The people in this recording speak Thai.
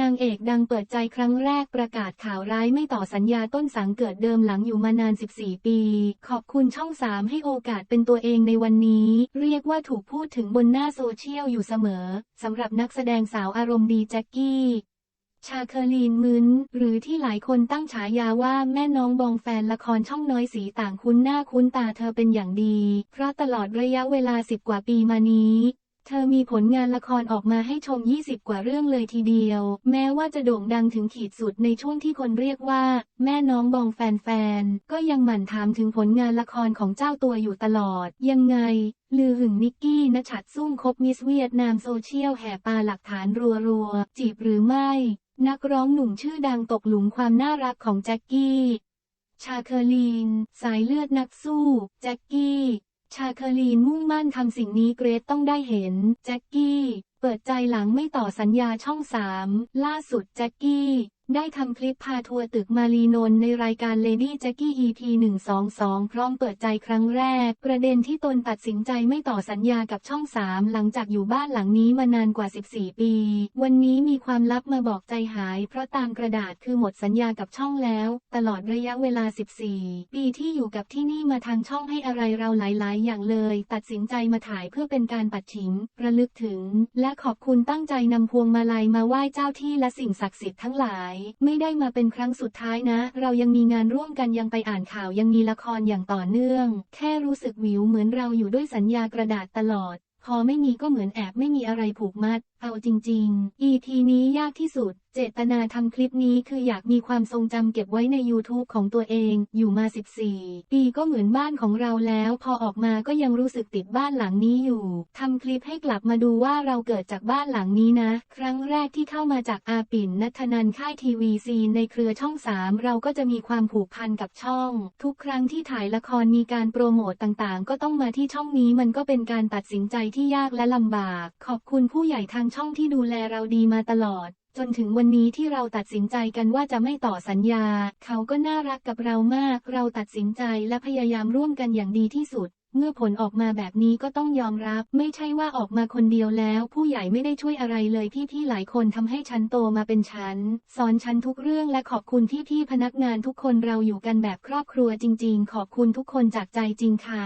นางเอกดังเปิดใจครั้งแรกประกาศข่าวร้ายไม่ต่อสัญญาต้นสังเกิดเดิมหลังอยู่มานาน 14 ปี ขอบคุณช่อง 3 ให้โอกาสเป็นตัวเองในวันนี้ เรียกว่าถูกพูดถึงบนหน้าโซเชียลอยู่เสมอสำหรับนักแสดงสาวอารมณ์ดีแจ็คกี้ ชาเคอรีนมึนหรือที่หลายคนตั้งฉายาว่าแม่น้องบองแฟนละครช่องน้อยสีต่างคุ้นหน้าคุ้นตาเธอเป็นอย่างดี เพราะตลอดระยะเวลาสิบกว่าปีมานี้ เธอมีผลงานละครออกมาให้ชม 20 กว่าเรื่องเลยทีเดียว แม้ว่าจะโด่งดังถึงขีดสุดในช่วงที่คนเรียกว่า แม่น้องบองแฟนๆ ก็ยังหมั่นถามถึงผลงานละครของเจ้าตัวอยู่ตลอด ยังไง ลือหึงนิกกี้นชัดซุ่มคบมิสเวียดนามโซเชียลแห่ปาหลักฐานรัวๆ จีบหรือไม่ นักร้องหนุ่มชื่อดังตกหลุมความน่ารักของแจ็คกี้ ชาเคอรีน สายเลือดนักสู้ แจ็คกี้ ชาเคอรีนมุ่งมั่นทำสิ่งนี้เกรซต้องได้เห็น แจ็คกี้ เปิดใจหลังไม่ต่อสัญญาช่องสามล่าสุดแจ็คกี้ ได้ทำคลิปพาทัวร์ตึกมารีนนในรายการ Lady Jackie EP 122 พร้อมเปิดใจครั้งแรก ประเด็นที่ตนตัดสินใจไม่ต่อสัญญากับช่อง 3 หลังจากอยู่บ้านหลังนี้มานานกว่า 14 ปี วันนี้มีความลับมาบอกใจหาย เพราะตามกระดาษคือหมดสัญญากับช่องแล้ว ตลอดระยะเวลา 14 ปีที่อยู่กับที่นี่มาทางช่องให้อะไรเราหลาย ๆ อย่างเลย ตัดสินใจมาถ่ายเพื่อเป็นการปัดฉิมระลึกถึง และขอบคุณตั้งใจนำพวงมาลัยมาไหว้เจ้าที่และสิ่งศักดิ์สิทธิ์ทั้งหลายไม่ได้มาเป็นครั้งสุดท้ายนะ เรายังมีงานร่วมกันยังไปอ่านข่าวยังมีละครอย่างต่อเนื่อง แค่รู้สึกวิวเหมือนเราอยู่ด้วยสัญญากระดาษตลอด พอไม่มีก็เหมือนแอบไม่มีอะไรผูกมัด เอาจริงๆ EP นี้ยากที่สุด เจตนาทำคลิปนี้คืออยากมีความทรงจำเก็บไว้ใน YouTube ของตัวเอง อยู่มา 14 ปีก็เหมือนบ้านของเราแล้ว พอออกมาก็ยังรู้สึกติดบ้านหลังนี้อยู่ ทำคลิปให้กลับมาดูว่าเราเกิดจากบ้านหลังนี้นะ ครั้งแรกที่เข้ามาจากอาปิ่นนัทนันค่ายทีวีซีในเครือช่อง 3 เราก็จะมีความผูกพันกับช่อง ทุกครั้งที่ถ่ายละครมีการโปรโมตต่างๆ ก็ต้องมาที่ช่องนี้มันก็เป็นการตัดสินใจที่ยากและลำบาก ขอบคุณผู้ใหญ่ทางช่องที่ดูแลเราดีมาตลอด จนถึงวันนี้ที่เราตัดสินใจกันว่าจะไม่ต่อสัญญา เขาก็น่ารักกับเรามาก เราตัดสินใจและพยายามร่วมกันอย่างดีที่สุด เมื่อผลออกมาแบบนี้ก็ต้องยอมรับ ไม่ใช่ว่าออกมาคนเดียวแล้ว ผู้ใหญ่ไม่ได้ช่วยอะไรเลยพี่ๆหลายคนทำให้ฉันโตมาเป็นฉัน สอนฉันทุกเรื่องและขอบคุณพี่ๆพนักงานทุกคนเราอยู่กันแบบครอบครัวจริง ๆ ขอบคุณทุกคนจากใจจริงค่ะ